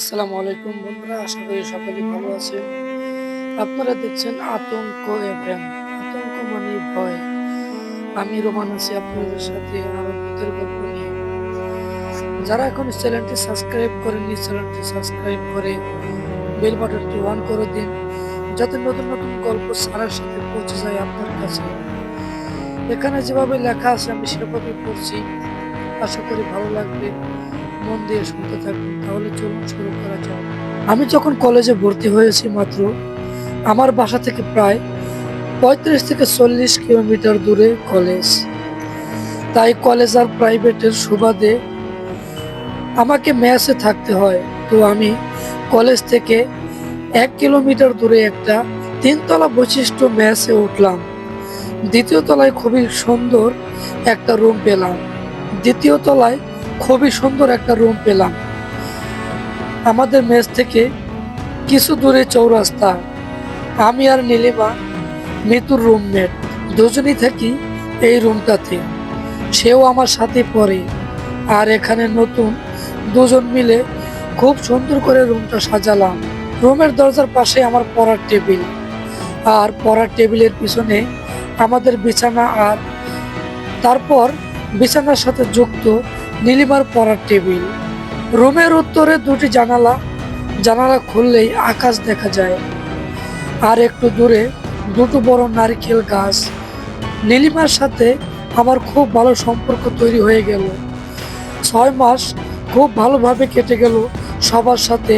আসসালামু আলাইকুম বন্ধুরা, আশা করি সকলে ভালো আছেন। আপনারা দেখছেন আতঙ্ক এফএম। আতঙ্ক মানে ভয়। আমি রোমান আছি আপনাদের সাথে আরও ভূতের গল্প নিয়ে। যারা এখন চ্যানেলটি সাবস্ক্রাইব করেননি, চ্যানেলটি সাবস্ক্রাইব করে বেল বাটনটি অন করে দিন, যাতে নতুন নতুন গল্প সারার সাথে পৌঁছে যায় আপনার কাছে। এখানে যেভাবে লেখা আছে, আমি সেভাবে পড়ছি। আশা করি ভালো লাগবে। মন দিয়ে শুনতে থাকুন তাহলে চলুন শুরু করা যাক। আমি যখন কলেজে ভর্তি হয়েছি মাত্র, আমার বাসা থেকে প্রায় পঁয়ত্রিশ থেকে চল্লিশ কিলোমিটার দূরে কলেজ। তাই কলেজ আর প্রাইভেটের সুবাদে আমাকে মেসে থাকতে হয়। তো আমি কলেজ থেকে এক কিলোমিটার দূরে একটা তিনতলা বৈশিষ্ট্য মেসে উঠলাম। দ্বিতীয় তলায় খুবই সুন্দর একটা রুম পেলাম। দ্বিতীয় তলায় খুবই সুন্দর একটা রুম পেলাম। আমাদের মেস থেকে কিছু দূরে চৌরাস্তা। আমি আর নীলিমা মৃত্যুর রুমমেট দুজনই থাকি এই রুমটাতে সেও আমার সাথে পড়ে। আর এখানে নতুন দুজন মিলে খুব সুন্দর করে রুমটা সাজালাম। রুমের দরজার পাশে আমার পড়ার টেবিল। আর পড়ার টেবিলের পিছনে আমাদের বিছানা আর তারপর বিছানার সাথে যুক্ত নীলিমার পড়ার টেবিল। রুমের উত্তরে দুটি জানালা জানালা খুললেই আকাশ দেখা যায়। আর একটু দূরে দুটো বড় নারকেল গাছ। নীলিমার সাথে আমার খুব ভালো সম্পর্ক তৈরি হয়ে গেল। ছয় মাস খুব ভালোভাবে কেটে গেল, সবার সাথে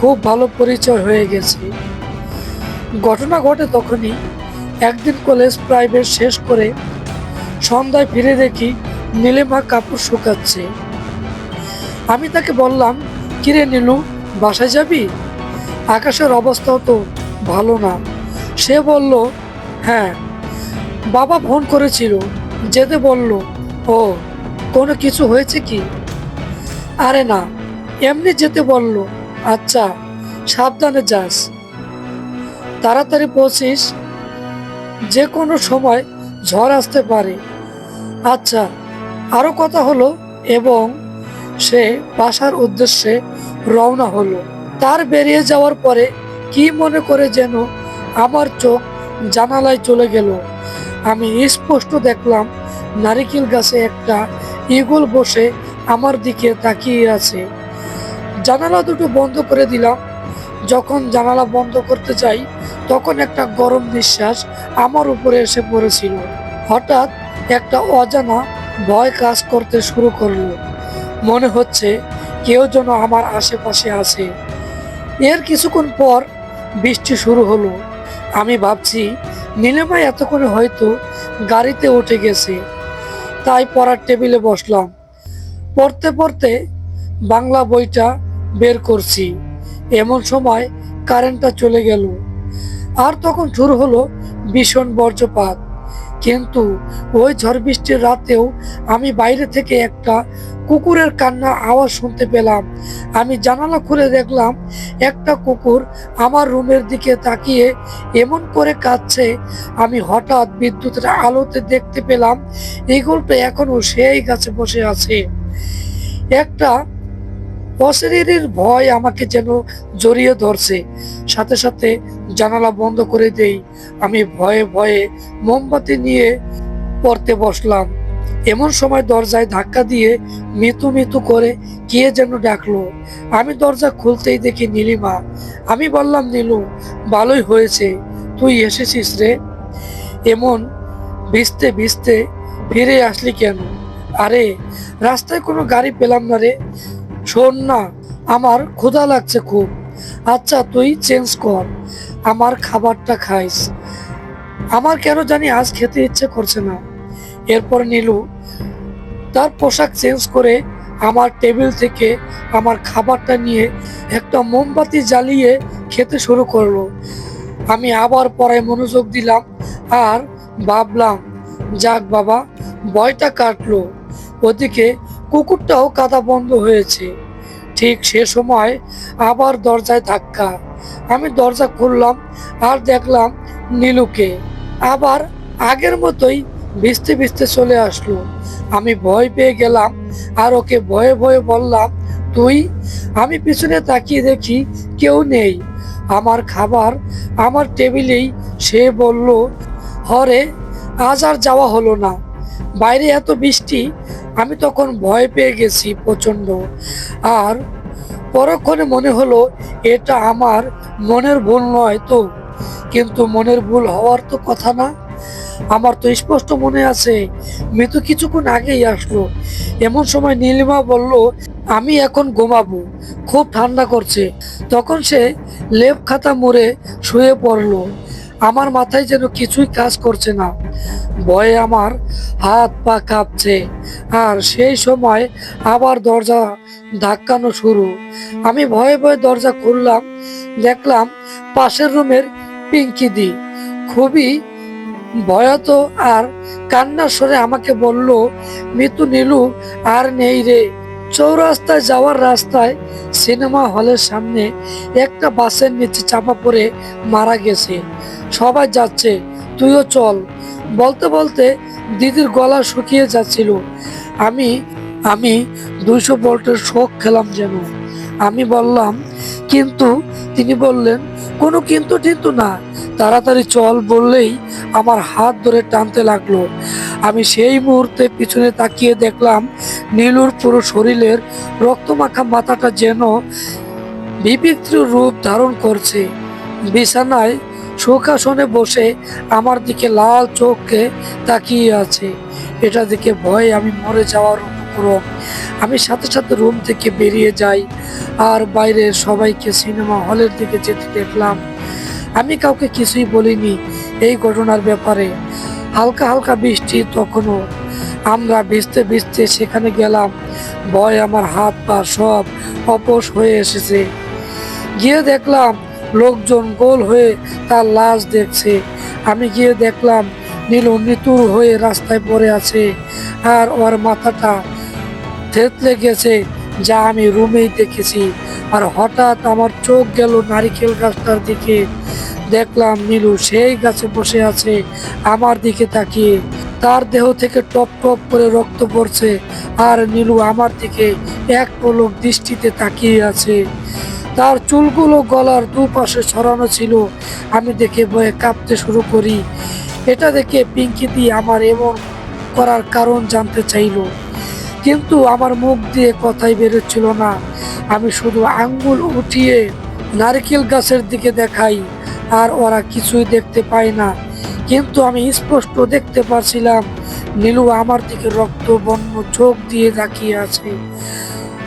খুব ভালো পরিচয় হয়ে গেছে। ঘটনা ঘটে তখনই একদিন কলেজ প্রাইভেট শেষ করে সন্ধ্যায় ফিরে দেখি নীলিমা কাপড় শুকাচ্ছে। আমি তাকে বললাম, কিরে নীলু, বাসায় যাবি? আকাশের অবস্থাও তো ভালো না। সে বলল হ্যাঁ। বাবা ফোন করেছিল, যেতে বলল, ও, কোনো কিছু হয়েছে কি? আরে না। এমনি যেতে বলল আচ্ছা সাবধানে যাস। তাড়াতাড়ি পৌঁছিস যে কোনো সময় ঝড় আসতে পারে। আচ্ছা। আরও কথা হলো এবং সে বাসার উদ্দেশ্যে রওনা হলো। তার বেরিয়ে যাওয়ার পরে কি মনে করে যেন আমার চোখ জানালায় চলে গেল। আমি স্পষ্ট দেখলাম নারিকেল গাছে একটা ইগল বসে আমার দিকে তাকিয়ে আছে। জানালা দুটো বন্ধ করে দিলাম। যখন জানালা বন্ধ করতে চাই, তখন একটা গরম নিঃশ্বাস আমার উপরে এসে পড়েছিল। হঠাৎ একটা অজানা ভয় কাজ করতে শুরু করল। মনে হচ্ছে কেউ যেন আমার আশেপাশে আছে। এর কিছুক্ষণ পর বৃষ্টি শুরু হলো। আমি ভাবছি নীলিমা এতক্ষণে হয়তো গাড়িতে উঠে গেছে। তাই পড়ার টেবিলে বসলাম। পড়তে পড়তে বাংলা বইটা বের করছি। এমন সময় কারেন্টটা চলে গেল। আর তখন শুরু হলো ভীষণ বজ্রপাত। কিন্তু ওই ঝড় বৃষ্টির রাতেও আমি বাইরে থেকে একটা কুকুরের কান্না আওয়াজ শুনতে পেলাম। আমি জানালা খুলে দেখলাম একটা কুকুর আমার রুমের দিকে তাকিয়ে এমন করে কাঁদছে। আমি হঠাৎ বিদ্যুতের আলোতে দেখতে পেলাম, ইগলটা এখনও সেই গাছে বসে আছে। একটা অশরীরের ভয় আমাকে যেন জড়িয়ে ধরছে। সাথে সাথে জানালা বন্ধ করে দেই। আমি ভয়ে ভয়ে মোমবাতি নিয়ে পড়তে বসলাম। এমন সময় দরজায় ধাক্কা দিয়ে মিতু মিতু করে কে যেন ডাকলো। আমি দরজা খুলতেই দেখি নীলিমা। আমি বললাম, নীলু, ভালোই হয়েছে। তুই এসেছিস রে। এমন ভিজতে ভিজতে ফিরে আসলি কেন? আরে, রাস্তায় কোনো গাড়ি পেলাম না রে। শোন না, আমার ক্ষুধা লাগছে খুব। আচ্ছা তুই চেঞ্জ কর, আমার খাবারটা খাইস। আমার কেন জানি আজ খেতে ইচ্ছে করছে না। এরপর নীলু তার পোশাক চেঞ্জ করে আমার টেবিল থেকে আমার খাবারটা নিয়ে একটা মোমবাতি জ্বালিয়ে খেতে শুরু করল। আমি আবার পড়ায় মনোযোগ দিলাম আর ভাবলাম, যাক বাবা ভয়টা কাটলো। ওদিকে কুকুরটাও কাদা বন্ধ হয়েছে। ঠিক সে সময় আবার দরজায় ধাক্কা। আমি দরজা খুললাম আর দেখলাম নীলুকে। আবার আগের মতোই ভিজতে ভিজতে চলে আসলো। আমি ভয় পেয়ে গেলাম আর ওকে ভয়ে ভয়ে বললাম, তুই? আমি পিছনে তাকিয়ে দেখি কেউ নেই। আমার খাবার আমার টেবিলেই সে বলল, হরে, আজ আর যাওয়া হলো না। বাইরে এত বৃষ্টি, আমি তখন ভয় পেয়ে গেছি প্রচণ্ড। আর পরক্ষণে মনে হলো, এটা আমার মনের ভুল নয় তো। কিন্তু মনের ভুল হওয়ার তো কথা না। আমার তো স্পষ্ট মনে আছে মৃত্যু কিছুক্ষণ আগেই আসলো। এমন সময় নীলিমা বলল, আমি এখন ঘুমাবো। খুব ঠান্ডা করছে। তখন সে লেপ খাতা মুড়ে শুয়ে পড়ল। আমার মাথায় যেন কিছুই কাজ করছে না। ভয়ে আমার হাত পা কাঁপছে। আর সেই সময় আবার দরজা ধাক্কানো শুরু। আমি ভয়ে ভয়ে দরজা খুললাম, দেখলাম পাশের রুমের পিঙ্কি দি। খুবই ভয়ত আর কান্নার স্বরে আমাকে বলল মৃত্যু নীলু, আর নেই রে। চৌরাস্তায় যাওয়ার রাস্তায় সিনেমা হলের সামনে একটা বাসের নিচে চাপা পড়ে মারা গেছে। সবাই যাচ্ছে, তুইও চল। বলতে বলতে দিদির গলা শুকিয়ে যাচ্ছিল। আমি আমি দুইশো ভোল্টের শোক খেলাম যেন। আমি বললাম, কিন্তু, তিনি বললেন, কোনো কিন্তু কিন্তু না। তাড়াতাড়ি চল বললেই আমার হাত ধরে টানতে লাগল। আমি সেই মুহূর্তে পিছনে তাকিয়ে দেখলাম নীলুর পুরো শরীরের রক্তমাখা মাথাটা যেন বিচিত্র রূপ ধারণ করছে। বিছানায় সুখাসনে বসে আমার দিকে লাল চোখে তাকিয়ে আছে। এটা দেখে ভয়ে আমি মরে যাওয়ার উপক্রম। আমি সাথে সাথে রুম থেকে বেরিয়ে যাই আর বাইরে সবাইকে সিনেমা হলের দিকে যেতে দেখলাম। আমি কাউকে কিছুই বলিনি এই ঘটনার ব্যাপারে। হালকা হালকা বৃষ্টি তখনও আমরা ভিজতে ভিজতে সেখানে গেলাম। ভয় আমার হাত পা সব অপস হয়ে এসেছে। গিয়ে দেখলাম লোকজন গোল হয়ে তার লাশ দেখছে। আমি গিয়ে দেখলাম নীলু নিতুর হয়ে রাস্তায় পড়ে আছে আর ওর মাথাটা থেতলে গেছে যা আমি রুমেই দেখেছি। আর হঠাৎ আমার চোখ গেল নারিকেল গাছটার দিকে। দেখলাম নীলু সেই গাছে বসে আছে আমার দিকে তাকিয়ে। তার দেহ থেকে টপ টপ করে রক্ত পড়ছে আর নীলু আমার দিকে এক পলক দৃষ্টিতে তাকিয়ে আছে। তার চুলগুলো গলার দুপাশে ছড়ানো ছিল। আমি দেখে ভয়ে কাঁপতে শুরু করি। এটা দেখে পিঙ্কি দি আমার এমন করার কারণ জানতে চাইলো। কিন্তু আমার মুখ দিয়ে কথাই বেরোচ্ছিল না। আমি শুধু আঙ্গুল উঠিয়ে নারকেল গাছের দিকে দেখাই, আর ওরা কিছুই দেখতে পায় না। কিন্তু আমি স্পষ্ট দেখতে পাচ্ছিলাম নীলু আমার দিকে রক্ত বন্য চোখ দিয়ে তাকিয়ে আছে।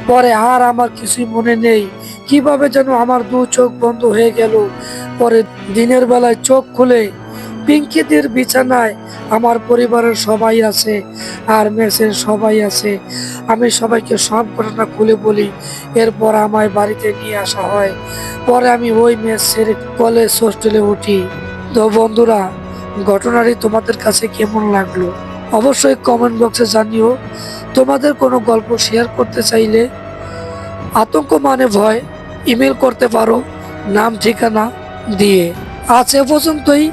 পরে আর আমার কিছুই মনে নেই। কীভাবে যেন আমার দু চোখ বন্ধ হয়ে গেল। পরে দিনের বেলায় চোখ খুলে পিঙ্কিদের বিছানায় আমার পরিবারের সবাই আছে আর মেসের সবাই আছে। আমি সবাইকে সব ঘটনা খুলে বলি, এরপর আমায় বাড়িতে নিয়ে আসা হয়। পরে আমি ওই মেসের কলেজ হোস্টেলে উঠি। তো বন্ধুরা ঘটনাটি তোমাদের কাছে কেমন লাগল? অবশ্যই কমেন্ট বক্সে জানিও। তোমাদের কোনো গল্প শেয়ার করতে চাইলে আতঙ্ক মানে ভয় ইমেল করতে পারো নাম, ঠিকানা দিয়ে। আজ এ পর্যন্তই,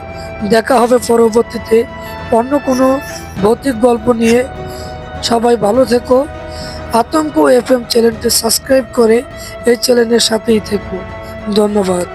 দেখা হবে পরবর্তীতে অন্য কোনো ভৌতিক গল্প নিয়ে। সবাই ভালো থেকো। আতঙ্ক এফ এম চ্যানেলটি সাবস্ক্রাইব করে এই চ্যানেলের সাথেই থেকো। ধন্যবাদ।